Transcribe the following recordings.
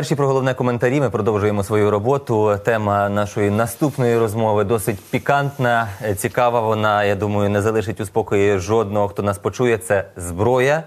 Перші про головне коментарі. Ми продовжуємо свою роботу. Тема нашої наступної розмови досить пікантна, е, цікава. Вона, я думаю, не залишить у спокої жодного, хто нас почує. Це зброя.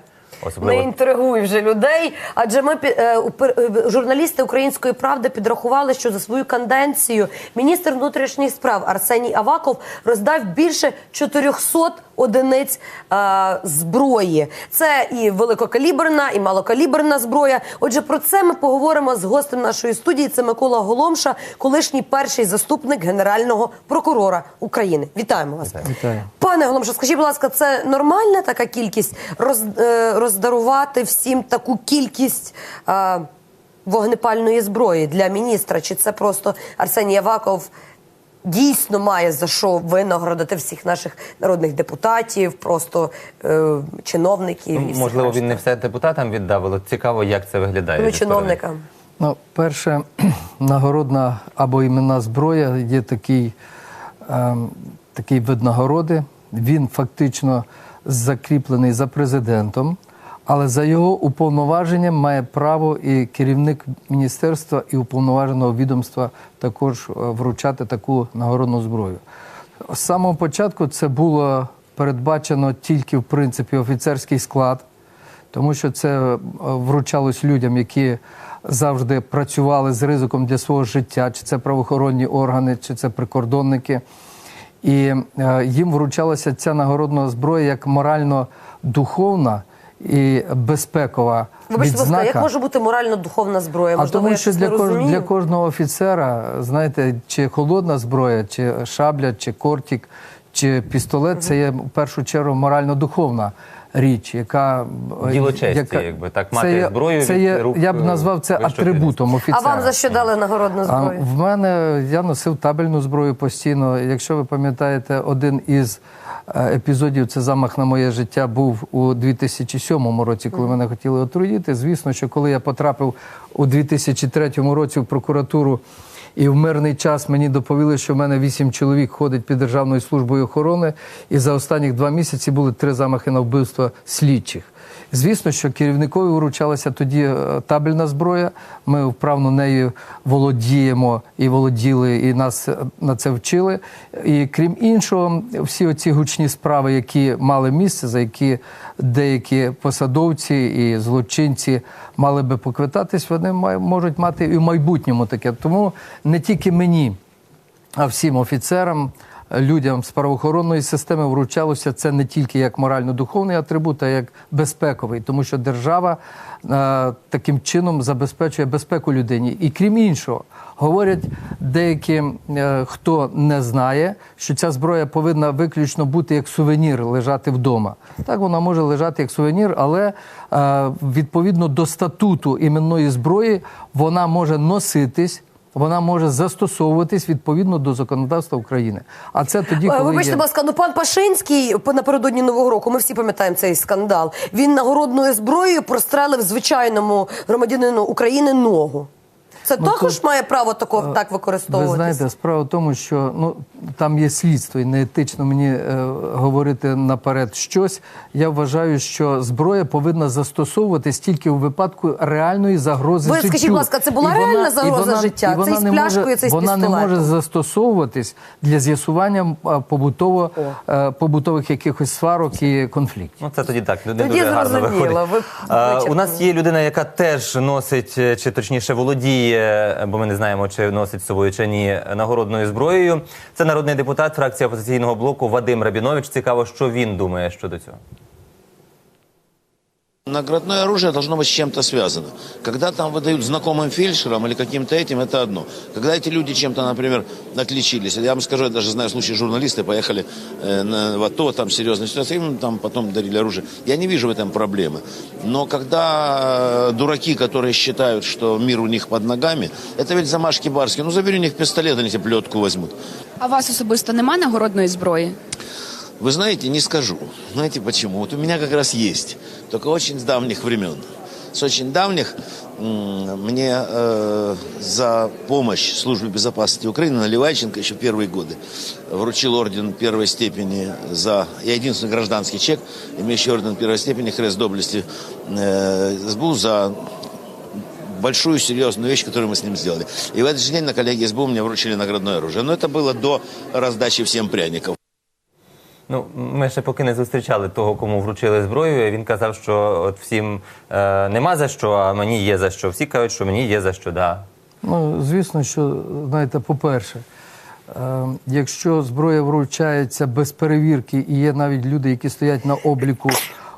Особливо... Не інтригуй вже людей. Адже ми е, е, журналісти Української правди підрахували, що за свою канденцію міністр внутрішніх справ Арсеній Аваков роздав більше 400 одиниць е, зброї. Це і великокаліберна, і малокаліберна зброя. Отже, про це ми поговоримо з гостем нашої студії. Це Микола Голомша, колишній перший заступник генерального прокурора України. Вітаємо вас. Вітаю. Пане Голомшо, скажіть, будь ласка, це нормальна така кількість роз, е, роздарувати всім таку кількість е, вогнепальної зброї для міністра? Чи це просто Арсеній Аваков дійсно має за що винагородити всіх наших народних депутатів, просто е, чиновників? і можливо решта? він не все депутатам віддав, але цікаво, як це виглядає. ну, чиновникам. Ну, перше, нагородна або іменна зброя є такий, ем, такий вид нагороди. Він фактично закріплений за президентом, але за його уповноваженням має право і керівник міністерства і уповноваженого відомства також е, вручати таку нагородну зброю. З самого початку це було передбачено тільки в принципі офіцерський склад тому що це е, вручалось людям, які завжди працювали з ризиком для свого життя, чи це правоохоронні органи, чи це прикордонники. І е, їм вручалася ця нагородна зброя як морально-духовна і безпекова Вибачте, будь ласка, як може бути морально-духовна зброя? А тому, я що для, кож, для кожного офіцера, знаєте, чи холодна зброя, чи шабля, чи кортик, чи пістолет це є в першу чергу морально-духовна річ, яка Діло честі, якби, так, мати це є, зброю Це є, рук, я б е, назвав це вищого атрибутом А вам за що дали нагородну А зброю? в мене я носив табельну зброю постійно. Якщо ви пам'ятаєте, один із е, епізодів це замах на моє життя був у 2007 році, коли мене хотіли отруїти. Звісно, що коли я потрапив у 2003 році в прокуратуру. І в мирний час мені доповіли, що в мене вісім чоловік ходить під Державною службою охорони, і за останні два місяці були три замахи на вбивство слідчих. Звісно, що керівникові вручалася тоді е, табельна зброя. Ми вправно нею володіємо і володіли, і нас е, на це вчили. І крім іншого, всі оці гучні справи, які мали місце, за які деякі посадовці і злочинці мали би поквитатись, вони можуть мати і в майбутньому таке. Тому не тільки мені а всім офіцерам, людям з правоохоронної системи вручалося це не тільки як морально-духовний атрибут, а як безпековий, тому що держава е, таким чином забезпечує безпеку людині. І крім іншого, говорять деякі, е, хто не знає, що ця зброя повинна виключно бути як сувенір лежати вдома. Так вона може лежати як сувенір, але е, відповідно до статуту іменної зброї вона може носитись вона може застосовуватись відповідно до законодавства України. А це тоді, коли Вибачте, є... будь ласка, ну пан Пашинський напередодні нового року. Ми всі пам'ятаємо цей скандал. Він нагородною зброєю прострелив звичайному громадянину України ногу. Це також то- має право тако, так Ви знаєте, справа в тому, що ну там є слідство, і неетично мені е, говорити наперед щось. Я вважаю, що зброя повинна застосовуватись тільки у випадку реальної загрози Ви життю. скажіть, будь ласка, це була І реальна і загроза життя? і вона Цей з не пляшкою, може, цей з вона не може застосовуватись для з'ясування побутово, е, побутових якихось сварок і конфліктів. Ну, це тоді так, не Тоді дуже гарно виходить. ви А, у нас є людина, яка теж носить, е, чи точніше володіє, бо ми не знаємо, чи носить з собою чи ні нагородною зброєю. Це народний депутат фракції опозиційного блоку Вадим Рабінович. Цікаво, що він думає щодо цього. Наградное оружие должно быть с чем-то связано. Когда там выдают знакомым фельдшерам или каким-то этим, это одно. Когда эти люди чем-то, например, отличились, я вам скажу, я даже знаю случаи, журналисты поехали э, на, в АТО, там серьезная ситуация, им там потом дарили оружие. Я не вижу в этом проблемы. Но когда э, дураки, которые считают, что мир у них под ногами, это ведь замашки барские. Ну, забери у них пистолет, они тебе плетку возьмут. А у вас особисто нема нагородної зброї? Вы знаете, не скажу. Знаете почему? Вот у меня как раз есть. Только очень с давних времен. С очень давних мне э, за помощь Службе безопасности Украины Наливайченко еще первые годы вручил орден первой степени за... Я единственный гражданский чек, имеющий орден первой степени Хрест доблести э, СБУ за большую серьезную вещь, которую мы с ним сделали. И в этот же день на коллегии СБУ мне вручили наградное оружие. Но это было до раздачи всем пряников. Ну, ми ще поки не зустрічали того, кому вручили зброю. Він казав, що от всім е, нема за що, а мені є за що. Всі кажуть, що мені є за що, да. Ну, звісно, що, знаєте, по-перше, е, якщо зброя вручається без перевірки, і є навіть люди, які стоять на обліку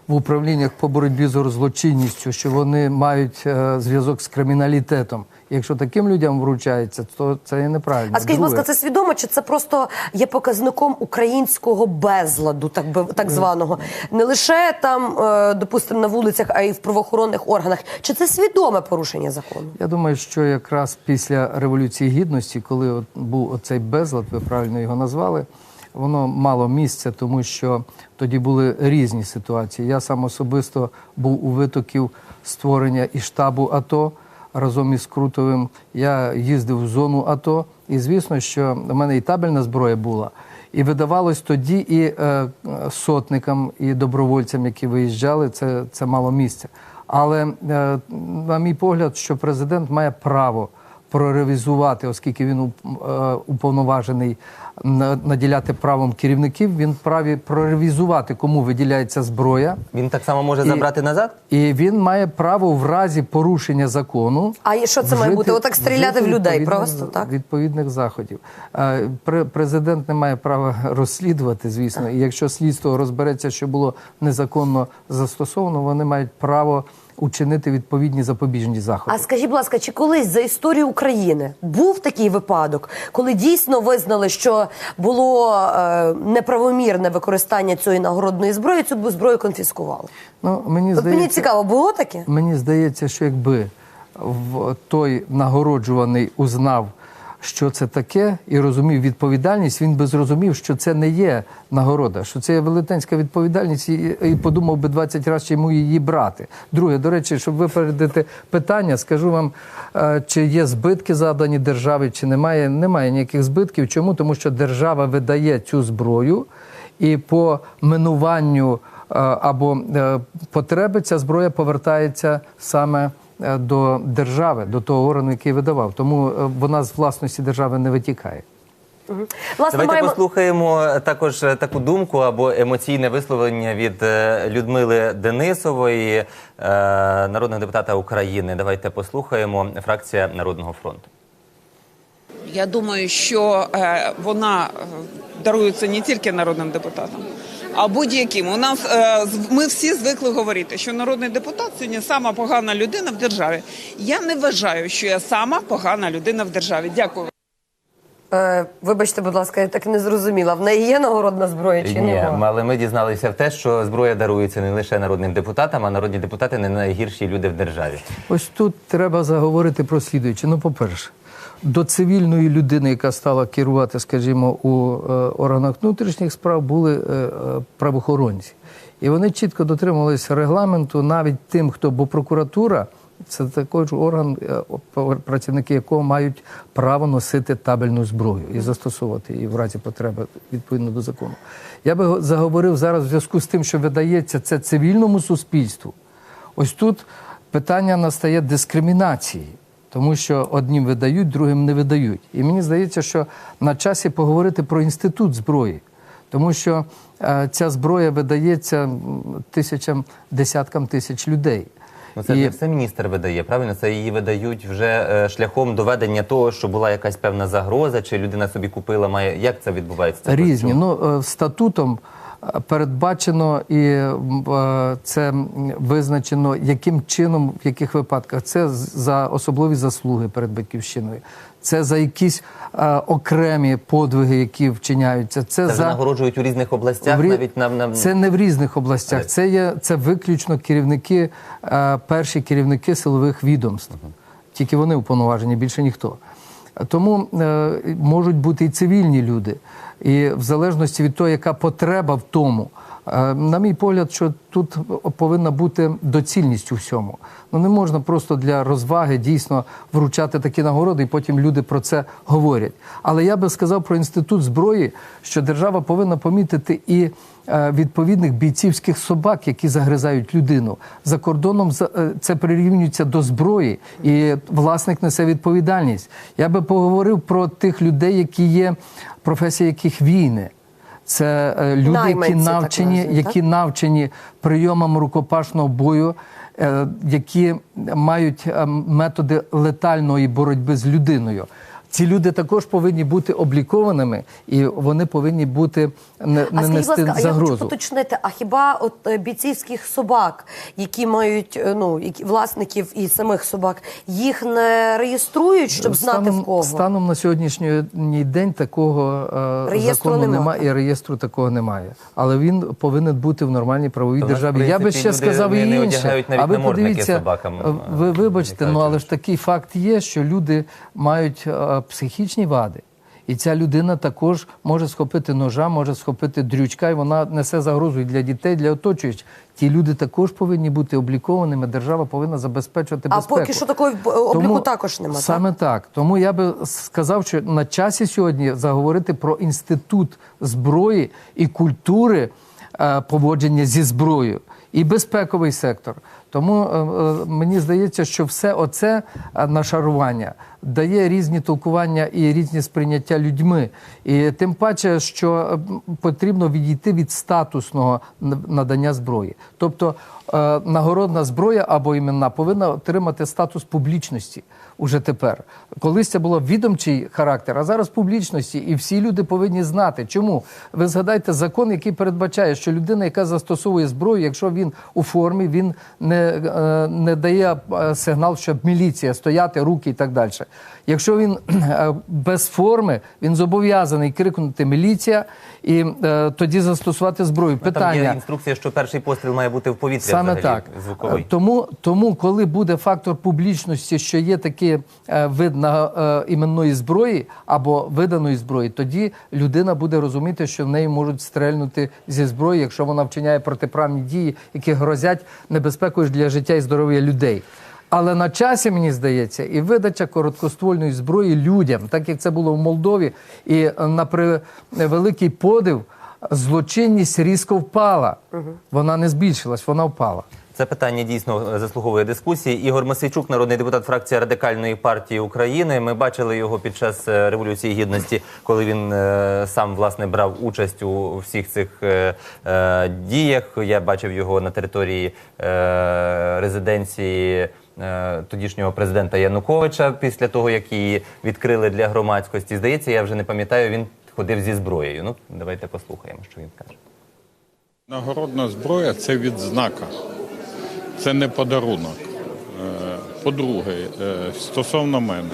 в управліннях по боротьбі з злочинністю, що вони мають е, зв'язок з криміналітетом. Якщо таким людям вручається, то це є неправильно. А скажіть, будь ласка, це свідомо, чи це просто є показником українського безладу, так би так званого, не лише там, е, допустимо, на вулицях, а й в правоохоронних органах? Чи це свідоме порушення закону? Я думаю, що якраз після Революції Гідності, коли от був оцей безлад, ви правильно його назвали, воно мало місця, тому що тоді були різні ситуації. Я сам особисто був у витоків створення і штабу АТО разом із Крутовим. Я їздив в зону АТО, і звісно, що в мене і табельна зброя була. І видавалось тоді і е, сотникам, і добровольцям, які виїжджали, це, це мало місця. Але, е, на мій погляд, що президент має право проревізувати, оскільки він е, уповноважений наділяти правом керівників, він вправі проревізувати, кому виділяється зброя. Він так само може І- забрати назад? І він має право в разі порушення закону. А що це має бути? Отак стріляти в людей просто, так? Відповідних заходів. Е, Президент не має права розслідувати, звісно. І якщо слідство розбереться, що було незаконно застосовано, вони мають право учинити відповідні запобіжні заходи. А скажіть, будь ласка, чи колись за історію України був такий випадок, коли дійсно визнали, що було е, неправомірне використання цієї нагородної зброї, цю б зброю конфіскували? Ну, мені От мені цікаво, було таке? Мені здається, що якби в той нагороджуваний узнав, що це таке, і розумів відповідальність, він би зрозумів, що це не є нагорода, що це є велетенська відповідальність, і, і подумав би 20 разів, чи її брати. Друге, до речі, щоб випередити питання, скажу вам, е, чи є збитки завдані державі, чи немає. Немає ніяких збитків. Чому? Тому що держава видає цю зброю, і по минуванню е, або е, потреби ця зброя повертається саме до держави, до того органу, який видавав. Тому е, вона з власності держави не витікає. Власне, Давайте маємо послухаємо також е, таку думку або емоційне висловлення від е, Людмили Денисової, е, народного депутата України. Давайте послухаємо. Фракція Народного фронту. Я думаю, що е, вона е, дарується не тільки народним депутатам, а будь-яким. У нас е, з- ми всі звикли говорити, що народний депутат сьогодні сама погана людина в державі. Я не вважаю, що я сама погана людина в державі. Дякую. е, вибачте, будь ласка, я так не зрозуміла. В неї є нагородна зброя чи Ні, немає? але ми дізналися в те, що зброя дарується не лише народним депутатам, а народні депутати не найгірші люди в державі. Ось тут треба заговорити про слідуюче. Ну, по-перше, до цивільної людини, яка стала керувати, скажімо, у е, органах внутрішніх справ, були е, е, правоохоронці. І вони чітко дотримувалися регламенту навіть тим, хто, бо прокуратура це також орган, працівники якого мають право носити табельну зброю і застосовувати її в разі потреби відповідно до закону. Я би заговорив зараз в зв'язку з тим, що видається це цивільному суспільству. Ось тут питання настає дискримінації, тому що одним видають, другим не видають. І мені здається, що на часі поговорити про інститут зброї, тому що е, ця зброя видається тисячам, десяткам тисяч людей. Ну це І- не все міністр видає, правильно? Це її видають вже е, шляхом доведення того, що була якась певна загроза, чи людина собі купила, має. Як це відбувається? Це Різні. Ну, е, статутом передбачено і е, це визначено, яким чином, в яких випадках. Це за особливі заслуги перед батьківщиною. Це за якісь е, окремі подвиги, які вчиняються. Це, Це за нагороджують у різних областях, в навіть на, на... Це не в різних областях. Це є це виключно керівники, е, перші керівники силових відомств. Тільки вони уповноважені, більше ніхто. Тому е, можуть бути і цивільні люди. І в залежності від того, яка потреба в тому, На мій погляд, що тут повинна бути доцільність у всьому. Ну не можна просто для розваги дійсно вручати такі нагороди, і потім люди про це говорять. Але я би сказав про інститут зброї, що держава повинна помітити і е, відповідних бійцівських собак, які загризають людину. За кордоном е, це прирівнюється до зброї, і власник несе відповідальність. Я би поговорив про тих людей, які є професія яких війни. Це е, люди, Найманці, які навчені, так, які навчені прийомам рукопашного бою, е, які мають е, методи летальної боротьби з людиною. Ці люди також повинні бути облікованими і вони повинні бути не, А не нести ласка, а я хочу загрозу. поточнити, а хіба от е, бійцівських собак, які мають е, ну які власників і самих собак, їх не реєструють, щоб знати в кого? станом на сьогоднішній день такого е, Реєстру закону нема, немає і реєстру такого немає. Але він повинен бути в нормальній правовій То державі. в Я би ще люди сказав не- і не інше. навіть а ви подивіться, собакам, ви вибачте, ну але ж такий факт є, що люди мають психічні вади. І ця людина також може схопити ножа, може схопити дрючка, і вона несе загрозу і для дітей, для оточуючих. Ті люди також повинні бути облікованими. Держава повинна забезпечувати А безпеку. поки що такої обліку також нема, так? Саме так. Тому я би сказав, що на часі сьогодні заговорити про інститут зброї і культури е, поводження зі зброєю і безпековий сектор. Тому е, е, мені здається, що все оце е, нашарування дає різні толкування і різні сприйняття людьми. І тим паче, що е, потрібно відійти від статусного надання зброї. Тобто е, нагородна зброя або іменна повинна отримати статус публічності уже тепер. Колись це було відомчий характер, а зараз публічності, і всі люди повинні знати. Чому ви згадайте закон, який передбачає, що людина, яка застосовує зброю, якщо він у формі, він не, е, не дає сигнал, щоб міліція стояти, руки і так далі. Якщо він е, без форми, він зобов'язаний крикнути міліція і е, тоді застосувати зброю. Ну, Там є інструкція, що перший постріл має бути в повітря Саме взагалі, так. звуковий. Е, Тому, тому, коли буде фактор публічності, що є такий е, вид на, е, іменної зброї або виданої зброї, тоді людина буде розуміти, що в неї можуть стрельнути зі зброї, якщо вона вчиняє протиправні дії, які грозять небезпекою для життя і здоров'я людей. Але на часі, мені здається, і видача короткоствольної зброї людям, так як це було в Молдові, і е, на превеликий подив злочинність різко впала. Вона не збільшилась, вона впала. Це питання дійсно заслуговує дискусії. Ігор Масейчук, народний депутат фракції радикальної партії України. Ми бачили його під час е, революції гідності, коли він е, сам власне брав участь у всіх цих е, е, діях. Я бачив його на території е, резиденції. Е, Тодішнього президента Януковича після того, як її відкрили для громадськості. Здається, я вже не пам'ятаю. Він ходив зі зброєю. Ну давайте послухаємо, що він каже. Нагородна зброя це відзнака, це не подарунок. Е, По-друге, е, стосовно мене,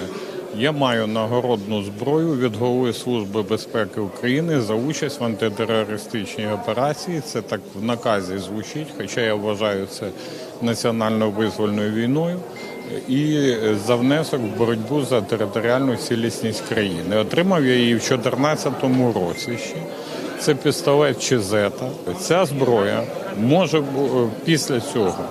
я маю нагородну зброю від голови Служби безпеки України за участь в антитерористичній операції. Це так в наказі звучить, хоча я вважаю це національно-визвольною війною. І за внесок в боротьбу за територіальну цілісність країни. Отримав я її в 2014 році ще. Це пістолет Чизета. Ця зброя може після цього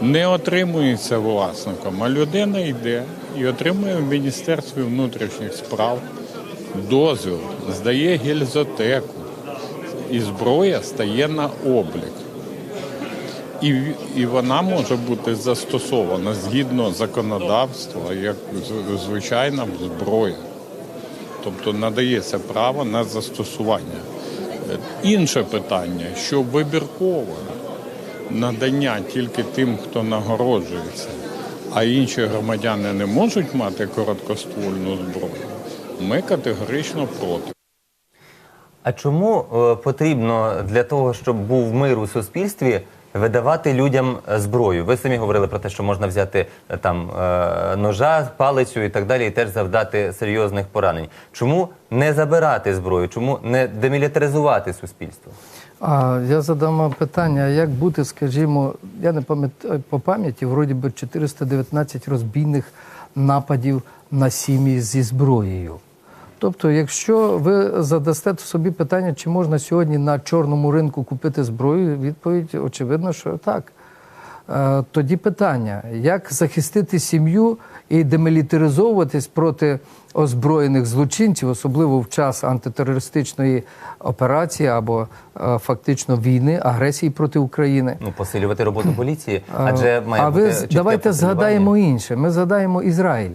не отримується власником, а людина йде і отримує в Міністерстві внутрішніх справ дозвіл, здає гільзотеку, і зброя стає на облік. І, і вона може бути застосована згідно законодавства як звичайна зброя. Тобто надається право на застосування. Інше питання, що вибіркове надання тільки тим, хто нагороджується, а інші громадяни не можуть мати короткоствольну зброю, ми категорично проти. А чому е, потрібно для того, щоб був мир у суспільстві, видавати людям е, зброю? Ви самі говорили про те, що можна взяти е, там е, ножа, палицю і так далі, і теж завдати серйозних поранень. Чому не забирати зброю? Чому не демілітаризувати суспільство? А я задам питання: як бути, скажімо, я не пам'ятаю по пам'яті, вроді би 419 розбійних нападів на сім'ї зі зброєю. Тобто, якщо ви задасте собі питання, чи можна сьогодні на чорному ринку купити зброю, відповідь очевидно, що так. Е, Тоді питання: як захистити сім'ю і демілітаризовуватись проти озброєних злочинців, особливо в час антитерористичної операції або е, фактично війни, агресії проти України? Ну, посилювати роботу поліції, адже має а бути ви давайте згадаємо інше. Ми згадаємо Ізраїль.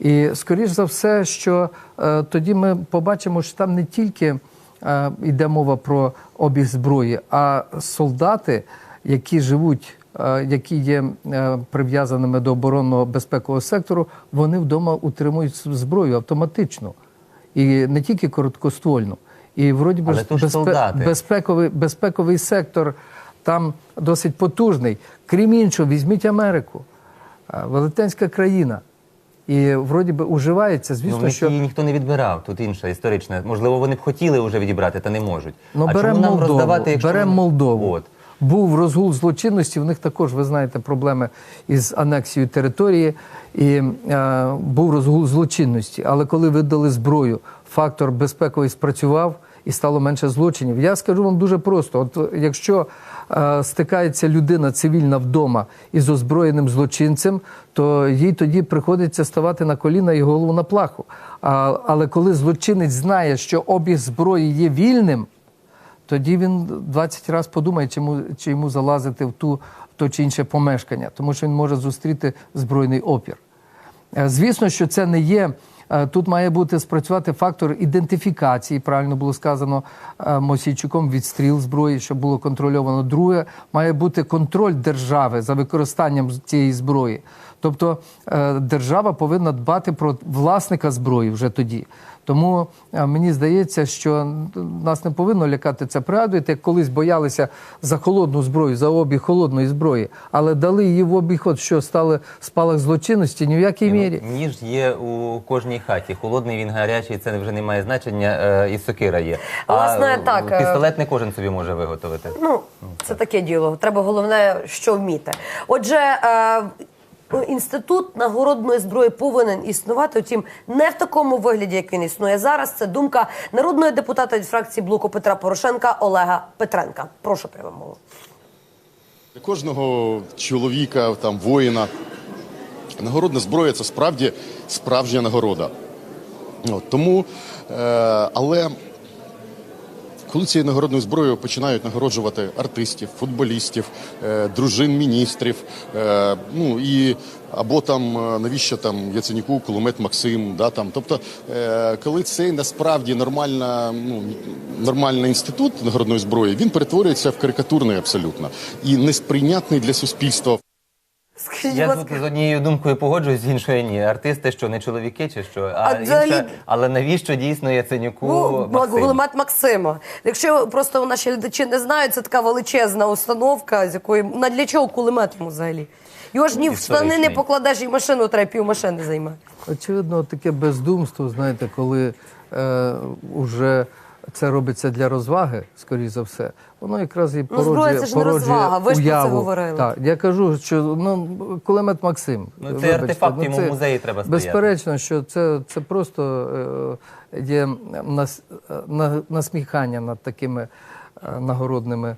І скоріш за все, що е, тоді ми побачимо, що там не тільки е, йде мова про обіг зброї, а солдати, які живуть, е, які є прив'язаними до оборонного безпекового сектору, вони вдома утримують зброю автоматично. І не тільки короткоствольну. І вроді би солдати. безпековий, безпековий сектор там досить потужний. Крім іншого, візьміть Америку, велетенська країна. І вроді би уживається, Ну, звісно, них що її ніхто не відбирав. Тут інша історична. Можливо, вони б хотіли вже відібрати, та не можуть. ну, беремо Молдову. роздавати, якщо беремо вони- Молдову. От. Був розгул злочинності, в них також, ви знаєте, проблеми із анексією території, і е, був розгул злочинності. Але коли видали зброю, фактор безпековий спрацював і стало менше злочинів. Я скажу вам дуже просто: от якщо стикається людина цивільна вдома із озброєним злочинцем, то їй тоді приходиться ставати на коліна і голову на плаху. Але коли злочинець знає, що обіг зброї є вільним, тоді він 20 разів подумає, чи йому, чи йому залазити в ту в то чи інше помешкання, тому що він може зустріти збройний опір. Е, Звісно, що це не є. Е, Тут має бути спрацювати фактор ідентифікації, правильно було сказано е, Мосійчуком, відстріл зброї, щоб було контрольовано. Друге, має бути контроль держави за використанням цієї зброї. Тобто е, держава повинна дбати про власника зброї вже тоді. Тому е, мені здається, що нас не повинно лякати це. Пригадуєте, як колись боялися за холодну зброю, за обіг холодної зброї, але дали її в обіг, от що стали спалах злочинності ні в якій мірі. Ну, ніж є у кожній хаті. Холодний він гарячий, це вже не має значення. е, І сокира є. Власне, а так, пістолет не кожен собі може виготовити. Ну, це таке діло. Треба головне, що вміти. Отже, е, інститут нагородної зброї повинен існувати. Втім, не в такому вигляді, як він існує зараз. Це думка народного депутата від фракції блоку Петра Порошенка Олега Петренка. Прошу прямо. Для кожного чоловіка, там, воїна, нагородна зброя це справді справжня нагорода. От, тому, е, але коли цією нагородною зброєю починають нагороджувати артистів, футболістів, е, дружин міністрів, е, ну і або там е, навіщо там Яценюку, кулемет Максим, да там. Тобто, коли цей насправді нормальна, ну нормальний інститут нагородної зброї, він перетворюється в карикатурний абсолютно і несприйнятний для суспільства. Скажіть, Я тут з однією думкою погоджуюсь, з іншою ні. Артисти що, не чоловіки чи що? А, А взагалі- інша, але навіщо дійсно Яценюку Ну, Максиму? гулемет Максима. Якщо просто наші глядачі не знають, це така величезна установка, з якої на для чого кулемет йому взагалі? Його ж ні в штани не Історичний. покладеш, і машину треба пів машини займати. Очевидно, таке бездумство, знаєте, коли е, вже це робиться для розваги, скоріш за все, воно якраз і Ну, зброя породжує, це ж не породжує розвага, ви ж про це уяву. говорили. Так, я кажу, що ну, кулемет Максим. Ну, це вибачте, артефакт, йому в музеї треба стояти. Безперечно, що це, це просто е, є нас, на, насміхання над такими е, нагородними.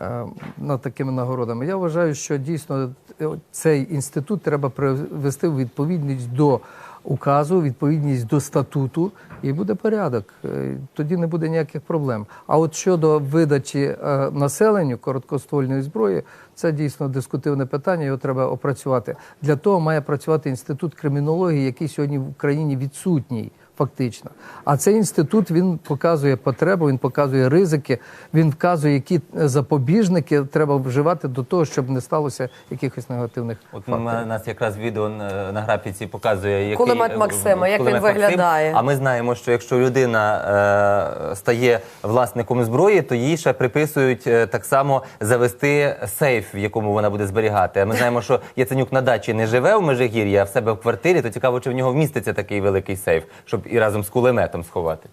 е, Над такими нагородами. Я вважаю, що дійсно е, цей інститут треба привести в відповідність до указу, відповідність до статуту, і буде порядок. Е, Тоді не буде ніяких проблем. А от щодо видачі е, населенню короткоствольної зброї, це дійсно дискутивне питання. Його треба опрацювати. Для того має працювати інститут кримінології, який сьогодні в Україні відсутній. Фактично, а цей інститут він показує потребу, він показує ризики, він вказує, які запобіжники треба вживати до того, щоб не сталося якихось негативних От факторів. у нас якраз відео на, на графіці показує, який Кулемет Максима, як кулемет він виглядає. А ми знаємо, що якщо людина е, стає власником зброї, то їй ще приписують е, так само завести сейф, в якому вона буде зберігати. А ми знаємо, що Яценюк на дачі не живе в Межигір'ї, а в себе в квартирі, то цікаво, чи в нього вміститься такий великий сейф, щоб і разом з кулеметом сховати.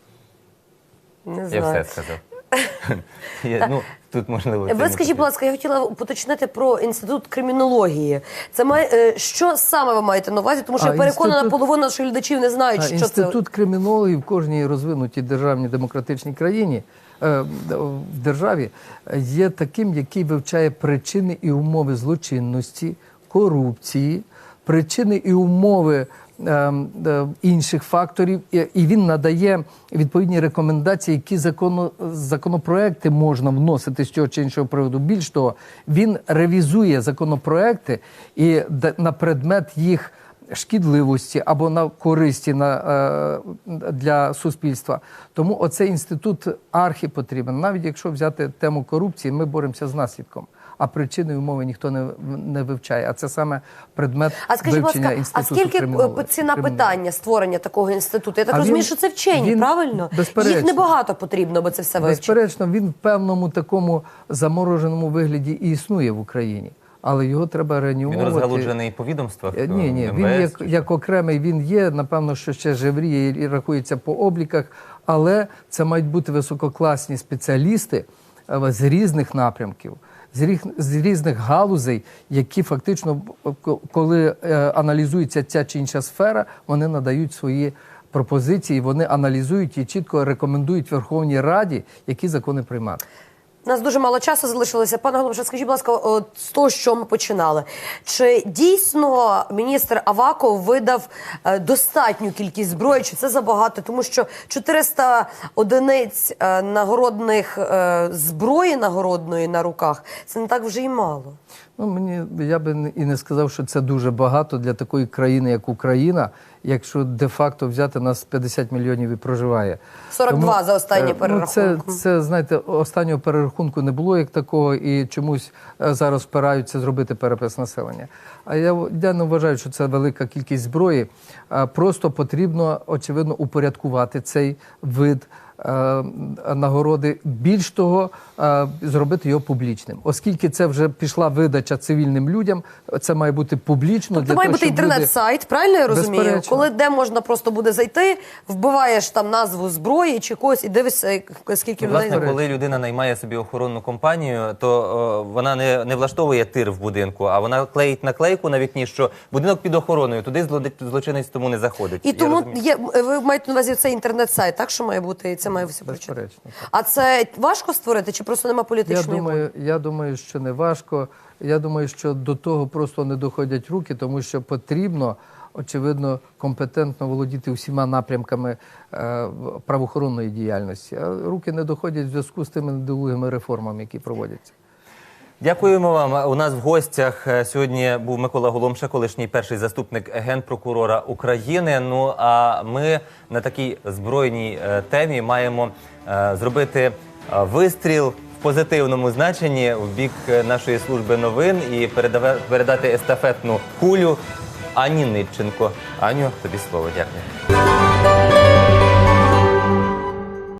Не Я все сказав. Є, ну, тут можливо. Ви скажіть, будь ласка, я хотіла поточнити про інститут кримінології. Це має е, що саме ви маєте на увазі? Тому що А, я переконана, інститут- половина наших глядачів не знають, А, що Інститут це. кримінологів в кожній розвинутій державній демократичній країні е, в державі е, є таким, який вивчає причини і умови злочинності, корупції, причини і умови. Е, е, Інших факторів, і він надає відповідні рекомендації, які законо, законопроекти можна вносити з цього чи іншого приводу. Більш того, він ревізує законопроекти і на предмет їх шкідливості або на користі на, е, для суспільства. Тому оцей інститут архі потрібен. Навіть якщо взяти тему корупції, ми боремося з наслідком. А причини і умови ніхто не, не вивчає. А це саме предмет А скажіть, вивчення ласка, а скільки е, кримінології. ціна питання створення такого інституту? Я так А розумію, він- що це вчені, він- правильно? безперечно. Їх небагато потрібно, бо це все вивчити. Безперечно, він в певному такому замороженому вигляді і існує в Україні, але його треба Він реанімувати. розгалуджений по відомствах. Е, Ні, ні, е, він МВС, як, як окремий він є. Напевно, що ще жевріє і рахується по обліках, але це мають бути висококласні спеціалісти з різних напрямків. З різних, галузей, які фактично, коли е, аналізується ця чи інша сфера, вони надають свої пропозиції, вони аналізують і чітко рекомендують Верховній Раді, які закони приймати. У нас дуже мало часу залишилося. Пане Голубше, скажіть, будь ласка, от з того, що ми починали. Чи дійсно міністр Аваков видав е, достатню кількість зброї? Чи це забагато? Тому що 400 одиниць е, нагородних е, зброї нагородної на руках це не так вже й мало. Ну, мені я би і не сказав, що це дуже багато для такої країни, як Україна, якщо де-факто взяти нас 50 мільйонів і проживає. 42 за останній е. Ну, це, це, знаєте, останнього перерахунку не було як такого, і чомусь е, зараз впираються зробити перепис населення. А я, я не вважаю, що це велика кількість зброї. Просто потрібно, очевидно, упорядкувати цей вид нагороди. Більш того, е, зробити його публічним. Оскільки це вже пішла видача цивільним людям, це має бути публічно. Тобто для має того, бути інтернет-сайт, правильно я розумію? Безперечно. Коли де можна просто буде зайти, вбиваєш там назву зброї чи когось і дивишся, скільки Ну, людей. Власне, коли людина наймає собі охоронну компанію, то о, вона не, не влаштовує тир в будинку, а вона клеїть наклейку на вікні, що будинок під охороною, туди злочинець тому не заходить. І Я тому розумію. є ви маєте на увазі цей інтернет-сайт, так що має бути, це має все включити. Безперечно. А це важко створити, чи просто нема Я думаю, волі? я думаю, що не важко. Я думаю, що до того просто не доходять руки, тому що потрібно, очевидно, компетентно володіти всіма напрямками е, правоохоронної діяльності. А руки не доходять в зв'язку з тими недолугими реформами, які проводяться. Дякуємо вам. У нас в гостях е, сьогодні був Микола Голомша, колишній перший заступник генпрокурора України. Ну а ми на такій збройній е, темі маємо е, зробити вистріл в позитивному значенні в бік нашої служби новин і передати естафетну кулю Ані Нитченко. Аню, тобі слово. Дякую.